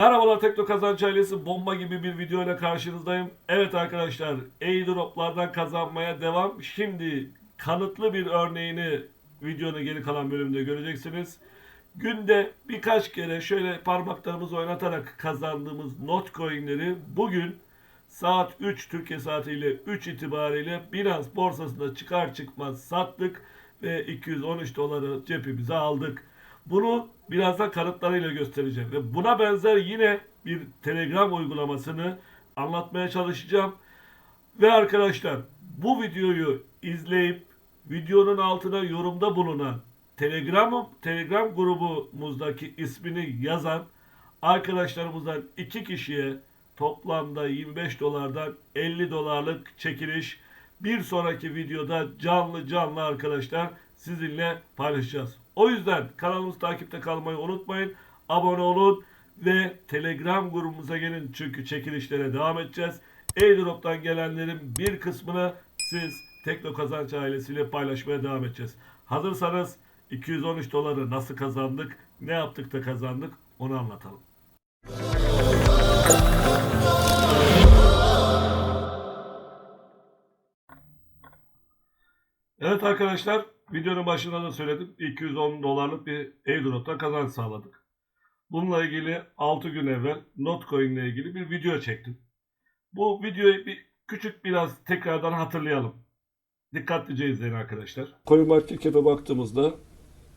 Merhabalar Tekno Kazanç ailesi bomba gibi bir video ile karşınızdayım. Evet arkadaşlar airdroplardan kazanmaya devam. Şimdi kanıtlı bir örneğini videonun geri kalan bölümünde göreceksiniz. Günde birkaç kere şöyle parmaklarımızı oynatarak kazandığımız not coinleri bugün saat 3 Türkiye saatiyle 3 itibariyle Binance borsasında çıkar çıkmaz sattık ve 213 doları cebimize aldık. Bunu birazdan kanıtlarıyla göstereceğim ve buna benzer yine bir Telegram uygulamasını anlatmaya çalışacağım. Ve arkadaşlar bu videoyu izleyip videonun altına yorumda bulunan Telegram Telegram grubumuzdaki ismini yazan arkadaşlarımızdan iki kişiye toplamda 25 dolardan 50 dolarlık çekiliş bir sonraki videoda canlı canlı arkadaşlar sizinle paylaşacağız. O yüzden kanalımızı takipte kalmayı unutmayın. Abone olun ve Telegram grubumuza gelin çünkü çekilişlere devam edeceğiz. Airdrop'tan gelenlerin bir kısmını siz Tekno Kazanç ailesiyle paylaşmaya devam edeceğiz. Hazırsanız 213 doları nasıl kazandık, ne yaptık da kazandık onu anlatalım. Evet arkadaşlar videonun başında da söyledim. 210 dolarlık bir airdrop'ta kazanç sağladık. Bununla ilgili 6 gün evvel Notcoin ile ilgili bir video çektim. Bu videoyu bir küçük biraz tekrardan hatırlayalım. Dikkatlice izleyin arkadaşlar. CoinMarketCap'e baktığımızda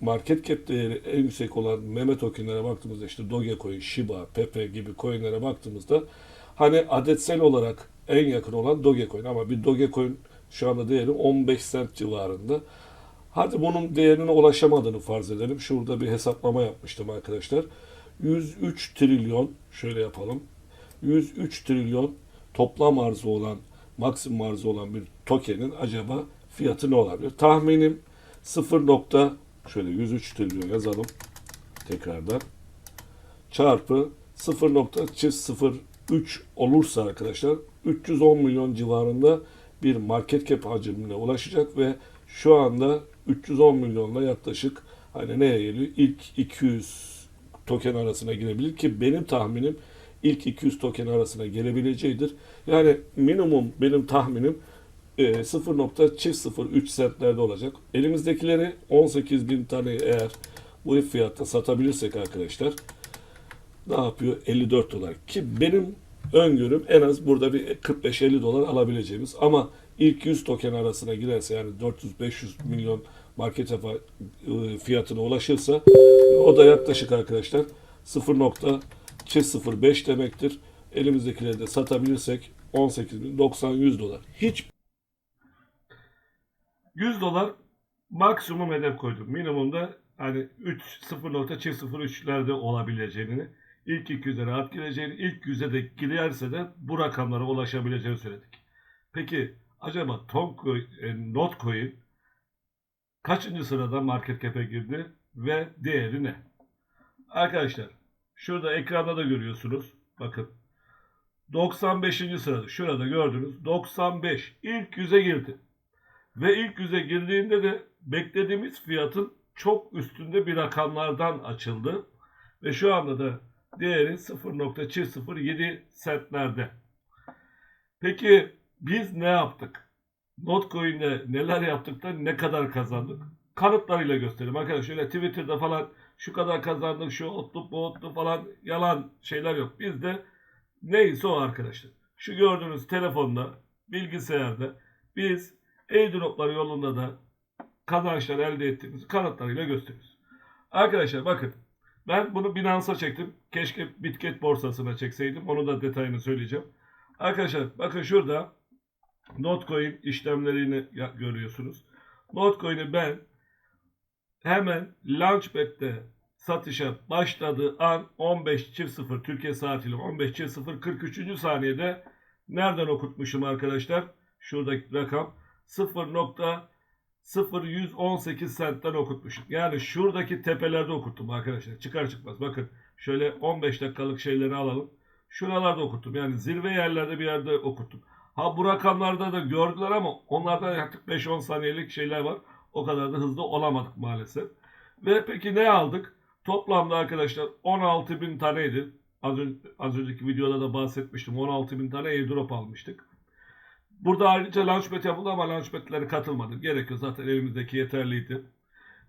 market cap değeri en yüksek olan meme tokenlere baktığımızda işte Dogecoin, Shiba, Pepe gibi coinlere baktığımızda hani adetsel olarak en yakın olan Dogecoin ama bir Dogecoin şu anda değeri 15 cent civarında. Hadi bunun değerine ulaşamadığını farz edelim. Şurada bir hesaplama yapmıştım arkadaşlar. 103 trilyon şöyle yapalım. 103 trilyon toplam arzı olan maksimum arzı olan bir tokenin acaba fiyatı ne olabilir? Tahminim 0. nokta şöyle 103 trilyon yazalım tekrardan çarpı 0.03 olursa arkadaşlar 310 milyon civarında bir market cap hacmine ulaşacak ve şu anda 310 milyonla yaklaşık hani neye geliyor? İlk 200 token arasına girebilir ki benim tahminim ilk 200 token arasına gelebileceğidir. Yani minimum benim tahminim e, 0.03 centlerde olacak. Elimizdekileri 18 bin tane eğer bu fiyatta satabilirsek arkadaşlar ne yapıyor? 54 dolar. Ki benim öngörüm en az burada bir 45-50 dolar alabileceğimiz ama ilk 100 token arasına girerse yani 400-500 milyon market e, fiyatına ulaşırsa o da yaklaşık arkadaşlar 0.05 demektir. Elimizdekileri de satabilirsek 18.090-100 dolar. Hiç 100 dolar maksimum hedef koydum. Minimumda hani 3 0.03'lerde olabileceğini, ilk 200'e rahat gireceğini, ilk 100'e de girerse de bu rakamlara ulaşabileceğini söyledik. Peki acaba Toncoin, e, Notcoin kaçıncı sırada market cap'e girdi ve değeri ne? Arkadaşlar şurada ekranda da görüyorsunuz. Bakın 95. sırada şurada gördünüz 95 ilk 100'e girdi. Ve ilk yüze girdiğinde de beklediğimiz fiyatın çok üstünde bir rakamlardan açıldı. Ve şu anda da değeri 0.07 centlerde. Peki biz ne yaptık? Notcoin'de neler yaptık da ne kadar kazandık? Kanıtlarıyla göstereyim. Arkadaşlar şöyle Twitter'da falan şu kadar kazandık, şu otlu bu otlu falan yalan şeyler yok. Bizde neyse o arkadaşlar. Şu gördüğünüz telefonda, bilgisayarda biz airdroplar yolunda da kazançlar elde ettiğimizi kanıtlarıyla gösteriyoruz. Arkadaşlar bakın ben bunu Binance'a çektim. Keşke Bitget borsasına çekseydim. Onu da detayını söyleyeceğim. Arkadaşlar bakın şurada Notcoin işlemlerini görüyorsunuz. Notcoin'i ben hemen Launchpad'de satışa başladığı an 15.00 Türkiye saatiyle 15.00 43. saniyede nereden okutmuşum arkadaşlar? Şuradaki rakam 0.0118 centten okutmuşum. Yani şuradaki tepelerde okuttum arkadaşlar. Çıkar çıkmaz. Bakın şöyle 15 dakikalık şeyleri alalım. Şuralarda okuttum. Yani zirve yerlerde bir yerde okuttum. Ha bu rakamlarda da gördüler ama onlarda artık 5-10 saniyelik şeyler var. O kadar da hızlı olamadık maalesef. Ve peki ne aldık? Toplamda arkadaşlar 16 bin taneydi. az, ön- az önceki videoda da bahsetmiştim. 16 bin tane airdrop almıştık. Burada ayrıca launchpad yapıldı ama launchpad'lere katılmadık. Gerek yok zaten elimizdeki yeterliydi.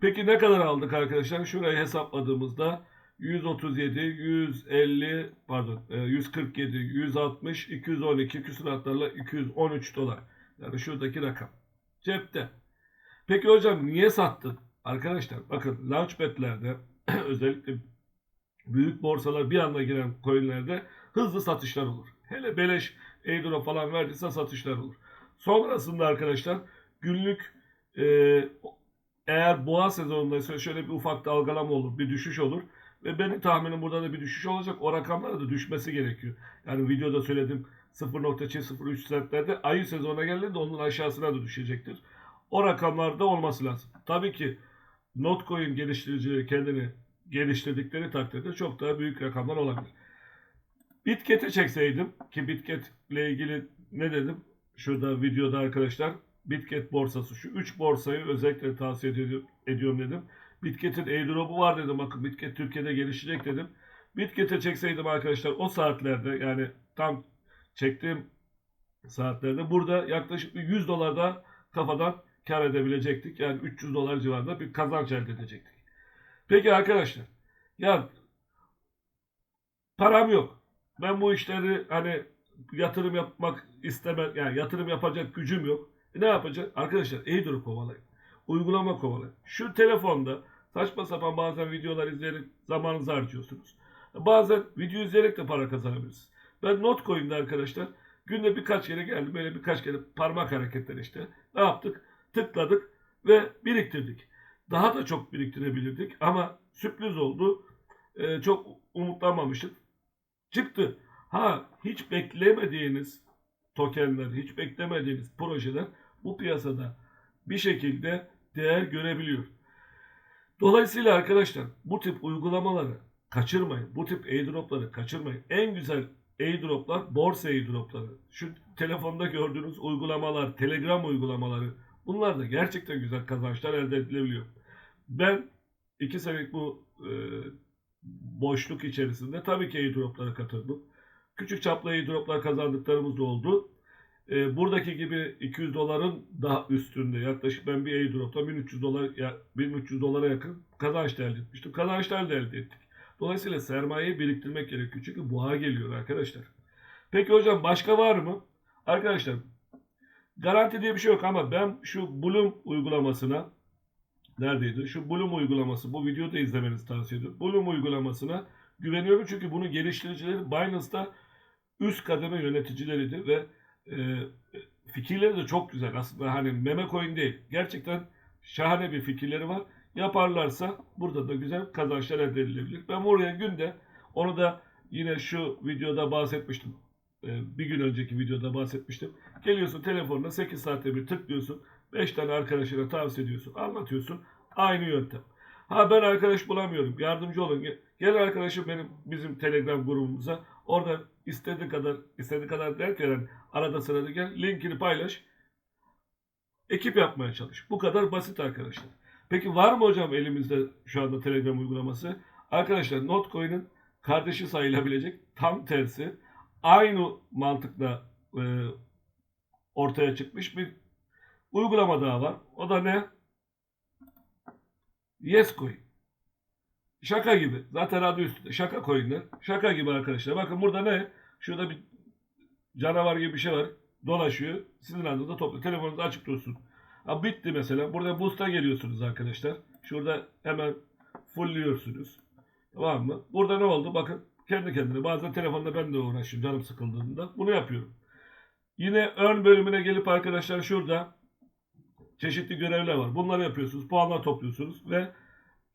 Peki ne kadar aldık arkadaşlar? Şurayı hesapladığımızda 137, 150, pardon e, 147, 160, 212 küsuratlarla 213 dolar. Yani şuradaki rakam. Cepte. Peki hocam niye sattın? Arkadaşlar bakın launchpad'lerde özellikle büyük borsalar bir anda giren coinlerde hızlı satışlar olur. Hele beleş airdrop falan verdiyse satışlar olur. Sonrasında arkadaşlar günlük e, eğer boğa sezonundaysa şöyle bir ufak dalgalama olur, bir düşüş olur. Ve benim tahminim burada da bir düşüş olacak. O rakamlara da düşmesi gerekiyor. Yani videoda söyledim 0.03 sentlerde ayı sezonuna geldiğinde onun aşağısına da düşecektir. O rakamlarda olması lazım. Tabii ki Notcoin geliştiricileri kendini geliştirdikleri takdirde çok daha büyük rakamlar olabilir. Bitket'e çekseydim ki Bitket ile ilgili ne dedim? Şurada videoda arkadaşlar Bitget borsası şu 3 borsayı özellikle tavsiye ediyorum, dedim. Bitket'in airdrop'u var dedim. Bakın Bitket Türkiye'de gelişecek dedim. Bitket'e çekseydim arkadaşlar o saatlerde yani tam çektiğim saatlerde burada yaklaşık bir 100 dolar da kafadan kar edebilecektik. Yani 300 dolar civarında bir kazanç elde edecektik. Peki arkadaşlar ya param yok. Ben bu işleri hani yatırım yapmak istemem yani yatırım yapacak gücüm yok. E ne yapacağım? Arkadaşlar airdrop kovalayın. Uygulama kovalayın. Şu telefonda saçma sapan bazen videolar izleyerek zamanınızı harcıyorsunuz. Bazen video izleyerek de para kazanabilirsiniz. Ben Notcoin'de arkadaşlar günde birkaç kere geldim. Böyle birkaç kere parmak hareketleri işte. Ne yaptık? Tıkladık ve biriktirdik. Daha da çok biriktirebilirdik ama sürpriz oldu. Ee, çok umutlanmamıştık. Çıktı. Ha hiç beklemediğiniz tokenler, hiç beklemediğiniz projeler bu piyasada bir şekilde değer görebiliyor. Dolayısıyla arkadaşlar bu tip uygulamaları kaçırmayın. Bu tip airdropları kaçırmayın. En güzel airdroplar borsa airdropları. Şu telefonda gördüğünüz uygulamalar, Telegram uygulamaları bunlar da gerçekten güzel kazançlar elde edilebiliyor. Ben iki senelik bu e, boşluk içerisinde tabii ki airdroplara katıldım. Küçük çaplı airdroplar kazandıklarımız da oldu. E, buradaki gibi 200 doların daha üstünde yaklaşık ben bir airdropta 1300 dolar ya 1300 dolara yakın kazanç elde etmiştim. Kazançlar da elde ettik. Dolayısıyla sermayeyi biriktirmek gerekiyor. Çünkü boğa geliyor arkadaşlar. Peki hocam başka var mı? Arkadaşlar garanti diye bir şey yok ama ben şu Bloom uygulamasına neredeydi? Şu Bloom uygulaması bu videoda izlemenizi tavsiye ediyorum. Bloom uygulamasına güveniyorum çünkü bunu geliştiricileri Binance'da üst kademe yöneticileridir ve e, fikirleri de çok güzel. Aslında hani meme coin değil. Gerçekten şahane bir fikirleri var. Yaparlarsa burada da güzel kazançlar elde edilebilir. Ben oraya günde onu da yine şu videoda bahsetmiştim. E, bir gün önceki videoda bahsetmiştim. Geliyorsun telefonuna 8 saatte bir tıklıyorsun. 5 tane arkadaşına tavsiye ediyorsun. Anlatıyorsun. Aynı yöntem. Ha ben arkadaş bulamıyorum. Yardımcı olun. Gel- Gel arkadaşım benim bizim Telegram grubumuza. Orada istediği kadar istediği kadar derken arada sırada gel linkini paylaş. Ekip yapmaya çalış. Bu kadar basit arkadaşlar. Peki var mı hocam elimizde şu anda Telegram uygulaması? Arkadaşlar Notcoin'in kardeşi sayılabilecek tam tersi aynı mantıkla e, ortaya çıkmış bir uygulama daha var. O da ne? Yescoin. Şaka gibi. Zaten adı üstünde. Şaka coin'ler. Şaka gibi arkadaşlar. Bakın burada ne? Şurada bir canavar gibi bir şey var. Dolaşıyor. Adınıza topluyor. Telefonunuzu açık dursun. Ha bitti mesela. Burada boost'a geliyorsunuz arkadaşlar. Şurada hemen fullliyorsunuz. Tamam mı? Burada ne oldu? Bakın kendi kendine. Bazen telefonda ben de uğraşıyorum canım sıkıldığında. Bunu yapıyorum. Yine ön bölümüne gelip arkadaşlar şurada çeşitli görevler var. Bunları yapıyorsunuz. Puanlar topluyorsunuz ve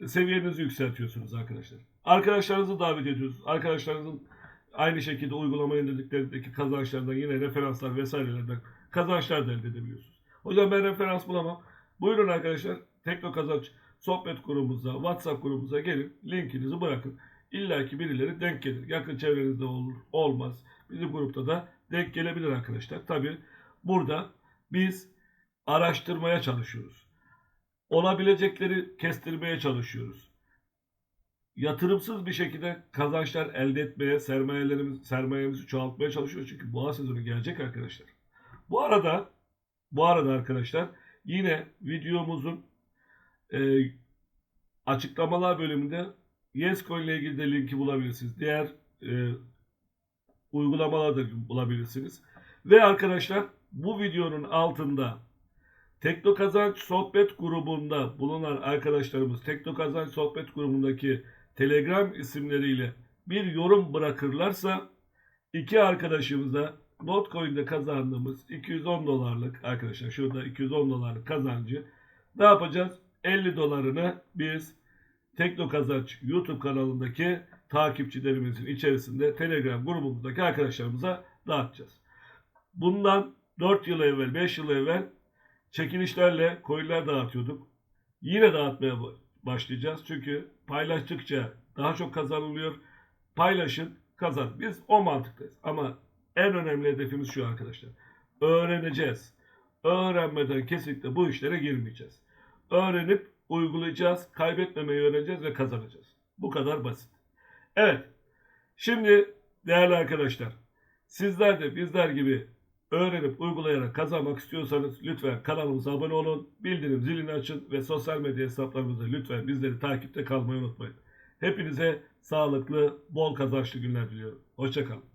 seviyenizi yükseltiyorsunuz arkadaşlar. Arkadaşlarınızı davet ediyorsunuz. Arkadaşlarınızın aynı şekilde uygulama indirdiklerindeki kazançlardan yine referanslar vesairelerden kazançlar da elde edebiliyorsunuz. Hocam ben referans bulamam. Buyurun arkadaşlar. Tekno Kazanç sohbet grubumuza, WhatsApp grubumuza gelin. Linkinizi bırakın. İlla ki birileri denk gelir. Yakın çevrenizde olur, olmaz. Bizim grupta da denk gelebilir arkadaşlar. Tabi burada biz araştırmaya çalışıyoruz olabilecekleri kestirmeye çalışıyoruz. Yatırımsız bir şekilde kazançlar elde etmeye, sermayelerimiz, sermayemizi çoğaltmaya çalışıyoruz. Çünkü boğa sezonu gelecek arkadaşlar. Bu arada bu arada arkadaşlar yine videomuzun e, açıklamalar bölümünde Yescoin ile ilgili de linki bulabilirsiniz. Diğer e, uygulamalar da bulabilirsiniz. Ve arkadaşlar bu videonun altında Tekno Kazanç Sohbet grubunda bulunan arkadaşlarımız Tekno Kazanç Sohbet grubundaki Telegram isimleriyle bir yorum bırakırlarsa iki arkadaşımıza Notcoin'de kazandığımız 210 dolarlık arkadaşlar şurada 210 dolarlık kazancı ne yapacağız? 50 dolarını biz Tekno Kazanç YouTube kanalındaki takipçilerimizin içerisinde Telegram grubumuzdaki arkadaşlarımıza dağıtacağız. Bundan 4 yıl evvel, 5 yıl evvel çekilişlerle coinler dağıtıyorduk. Yine dağıtmaya başlayacağız. Çünkü paylaştıkça daha çok kazanılıyor. Paylaşın, kazan. Biz o mantıktayız. Ama en önemli hedefimiz şu arkadaşlar. Öğreneceğiz. Öğrenmeden kesinlikle bu işlere girmeyeceğiz. Öğrenip uygulayacağız, kaybetmemeyi öğreneceğiz ve kazanacağız. Bu kadar basit. Evet. Şimdi değerli arkadaşlar, sizler de bizler gibi öğrenip uygulayarak kazanmak istiyorsanız lütfen kanalımıza abone olun, bildirim zilini açın ve sosyal medya hesaplarımızda lütfen bizleri takipte kalmayı unutmayın. Hepinize sağlıklı, bol kazançlı günler diliyorum. Hoşçakalın.